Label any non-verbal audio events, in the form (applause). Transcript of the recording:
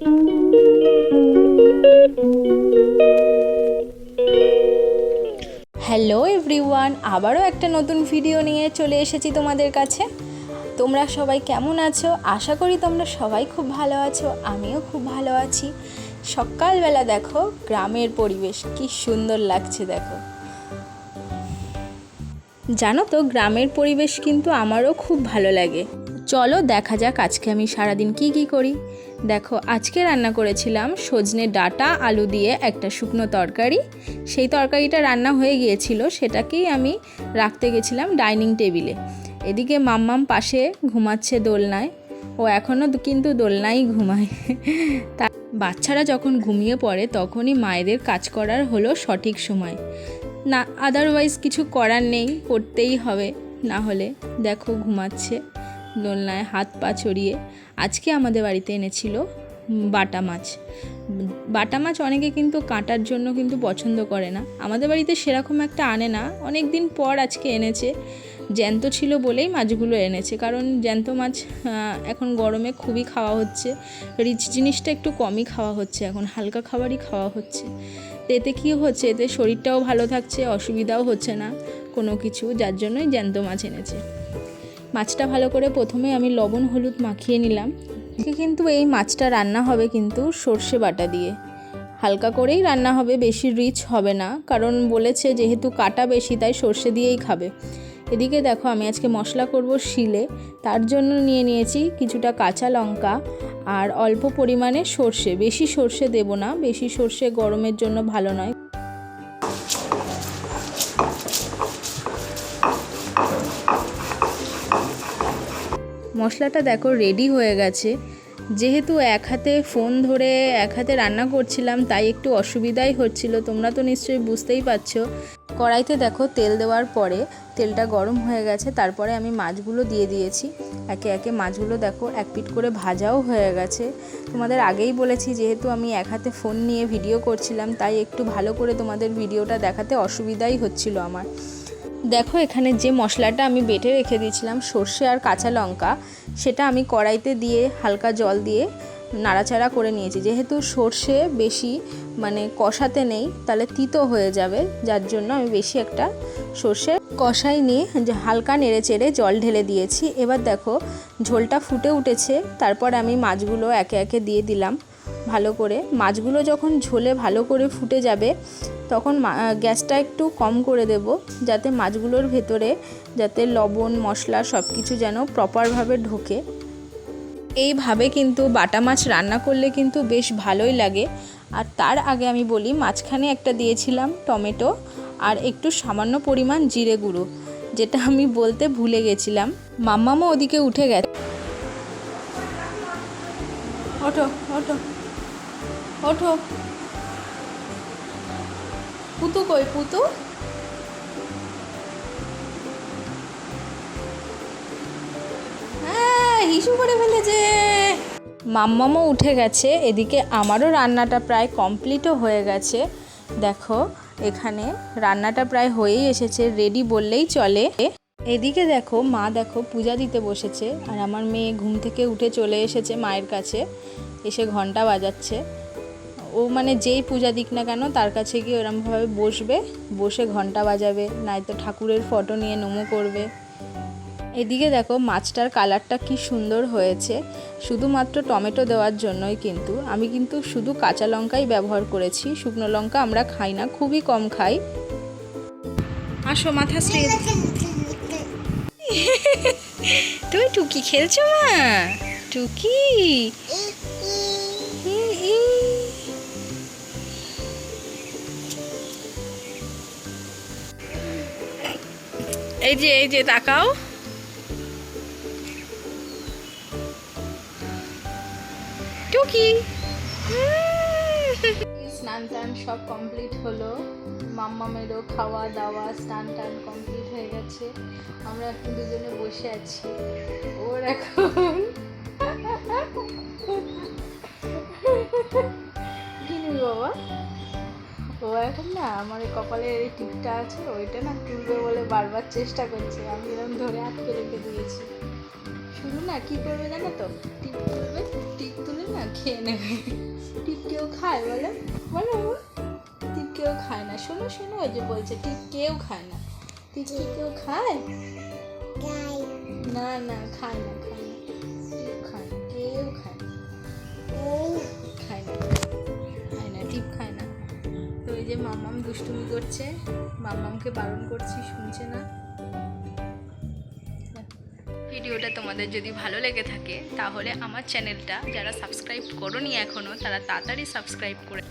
Hello everyone, আবারও একটা নতুন ভিডিও নিয়ে চলে এসেছি তোমাদের কাছে। তোমরা সবাই কেমন আছো? আশা করি তোমরা সবাই খুব ভালো আছো, আমিও খুব ভালো আছি। সকালবেলা দেখো, গ্রামের পরিবেশ কি সুন্দর লাগছে দেখো। জানো তো, গ্রামের পরিবেশ কিন্তু আমারও খুব ভালো লাগে। চলো দেখা যাক আজকে আমি সারাদিন কি কি করি। দেখো, আজকে রান্না করেছিলাম সজনে ডাটা, আলু দিয়ে একটা শুকনো তরকারি। সেই তরকারিটা রান্না হয়ে গিয়েছিল, সেটাকেই আমি রাখতে গেছিলাম ডাইনিং টেবিলে। এদিকে মাম্মাম পাশে ঘুমাচ্ছে দোলনায়। ও এখনও কিন্তু দোলনাই ঘুমায়। তা বাচ্চারা যখন ঘুমিয়ে পড়ে, তখনই মায়েদের কাজ করার হলো সঠিক সময়। না আদারওয়াইজ কিছু করার নেই, করতেই হবে। না হলে দেখো, ঘুমাচ্ছে। দোলনায় হাত পা ছড়িয়ে আজকে আমাদের বাড়িতে এনেছিল বাটা মাছ। বাটা মাছ অনেকে কিন্তু কাটার জন্য কিন্তু পছন্দ করে না। আমাদের বাড়িতে সেরকম একটা আনে না। অনেক দিন পর আজকে এনেছে। জ্যান্ত ছিল বলেই মাছগুলো এনেছে। কারণ জ্যান্ত মাছ এখন গরমে খুবই খাওয়া হচ্ছে। রিচ জিনিসটা একটু কমই খাওয়া হচ্ছে। এখন হালকা খাবারই খাওয়া হচ্ছে। তো এতে কী হচ্ছে? এতে শরীরটাও ভালো থাকছে, অসুবিধাও হচ্ছে না কোনো কিছু। যার জন্যই জ্যান্ত মাছ এনেছে। মাছটা ভালো করে প্রথমে আমি লবণ, হলুদ মাখিয়ে নিলাম। কিন্তু এই মাছটা রান্না হবে কিন্তু সর্ষে বাটা দিয়ে। হালকা করেই রান্না হবে, বেশি রিচ হবে না, কারণ বলেছে যেহেতু কাটা বেশি, তাই সর্ষে দিয়েই খাবে। এদিকে দেখো, আমি আজকে মশলা করব শিলে, তার জন্য নিয়ে নিয়েছি কিছুটা কাঁচা লঙ্কা আর অল্প পরিমাণে সর্ষে। বেশি সর্ষে দেব না, বেশি সর্ষে গরমের জন্য ভালো নয়। মশলাটা দেখো রেডি হয়ে গেছে। যেহেতু এক হাতে ফোন ধরে এক হাতে রান্না করছিলাম, তাই একটু অসুবিধাই হচ্ছিল, তোমরা তো নিশ্চয়ই বুঝতেই পারছ। কড়াইতে দেখো তেল দেওয়ার পরে তেলটা গরম হয়ে গেছে, তারপরে আমি মাছগুলো দিয়ে দিয়েছি। একে একে মাছগুলো দেখো এক পিট করে ভাজাও হয়ে গেছে। তোমাদের আগেই বলেছি, যেহেতু আমি এক হাতে ফোন নিয়ে ভিডিও করছিলাম, তাই একটু ভালো করে তোমাদের ভিডিওটা দেখাতে অসুবিধাই হচ্ছিল আমার। দেখো, এখানে যে মশলাটা আমি বেটে রেখে দিয়েছিলাম, সর্ষে আর কাঁচা লঙ্কা, সেটা আমি কড়াইতে দিয়ে হালকা জল দিয়ে নাড়াচাড়া করে নিয়েছি। যেহেতু সর্ষে বেশি মানে কষাতে নেই, তাহলে তিতো হয়ে যাবে, যার জন্য আমি বেশি একটা সর্ষে কষাই নিয়ে হালকা নেড়ে চেড়ে জল ঢেলে দিয়েছি। এবার দেখো, ঝোলটা ফুটে উঠেছে, তারপর আমি মাছগুলো একে একে দিয়ে দিলাম ভালো করে। মাছগুলো যখন ঝোলে ভালো করে ফুটে যাবে তখন গ্যাসটা একটু কম করে দেব যাতে মাছগুলোর ভেতরে যাতে লবণ, মশলা সব কিছু যেন প্রপারভাবে ঢোকে। এইভাবে কিন্তু বাটা মাছ রান্না করলে কিন্তু বেশ ভালোই লাগে। আর তার আগে আমি বলি, মাঝখানে একটা দিয়েছিলাম টমেটো আর একটু সামান্য পরিমাণ জিরে গুঁড়ো, যেটা আমি বলতে ভুলে গেছিলাম। মাম্মামও ওদিকে উঠে গেছে। ওঠো ওঠো ওঠো। পুতু কই, পুতু? হ্যাঁ হিসু করে ফেলেছে। উঠে গেছে, এদিকে আমারও রান্নাটা প্রায় কমপ্লিটও হয়ে গেছে। দেখো, এখানে রান্নাটা প্রায় হয়েই এসেছে রেডি বললেই চলে। এদিকে দেখো, মা দেখো, পূজা দিতে বসেছে, আর আমার মেয়ে ঘুম থেকে উঠে চলে এসেছে মায়ের কাছে, এসে ঘণ্টা বাজাচ্ছে। ও মানে যেই পূজা দিক না কেন, তার কাছে গিয়ে ওরমভাবে বসবে, বসে ঘণ্টা বাজাবে নয়তো ঠাকুরের ফটো নিয়ে নমো করবে। এদিকে দেখো, মাছটার কালারটা কি সুন্দর হয়েছে। শুধুমাত্র টমেটো দেওয়ার জন্যই কিন্তু। আমি কিন্তু শুধু কাঁচা লঙ্কাই ব্যবহার করেছি, শুকনো লঙ্কা আমরা খাই না, খুবই কম খাই। আসো মাথা (laughs) তুমি টুকি খেলছো মা? টুকি? এই যে এই যে, তাকাও। টুকি। স্নান টান সব কমপ্লিট হলো। মাম্মামেরও খাওয়া দাওয়া, স্নান টান কমপ্লিট হয়ে গেছে। আমরা এখন দুজনে বসে আছি। ওর এখন (laughs) কি বাবা। ও এখন না আমার এই কপালের এই টিপটা আছে ওইটা না তুলবে বলে বারবার চেষ্টা করছে। আমি এরকম ধরে আটকে রেখে দিয়েছি। শুরু না কি করবে জানো তো? টিপ তুলবে টিপ তুলে না খেয়ে নেবে। টিপ কেউ খায় বলো? বলো। টিপ কেউ খায় না। শোনো শোনো ওই যে বলছে টিপ কেউ খায় না। টিপ কি কেউ খায়? না না খায় না খায় না। টিপ খায় না কেউ খায় না। খায় না খায় না টিপ খায় না। তো ওই যে মাম্মাম দুষ্টুমি করছে, মাম্মামকে বারণ করছি, শুনছে না। ভিডিওটা তোমাদের যদি ভালো লেগে থাকে, তাহলে আমার চ্যানেলটা যারা সাবস্ক্রাইব করনি এখনও তারা তাড়াতাড়ি সাবস্ক্রাইব করে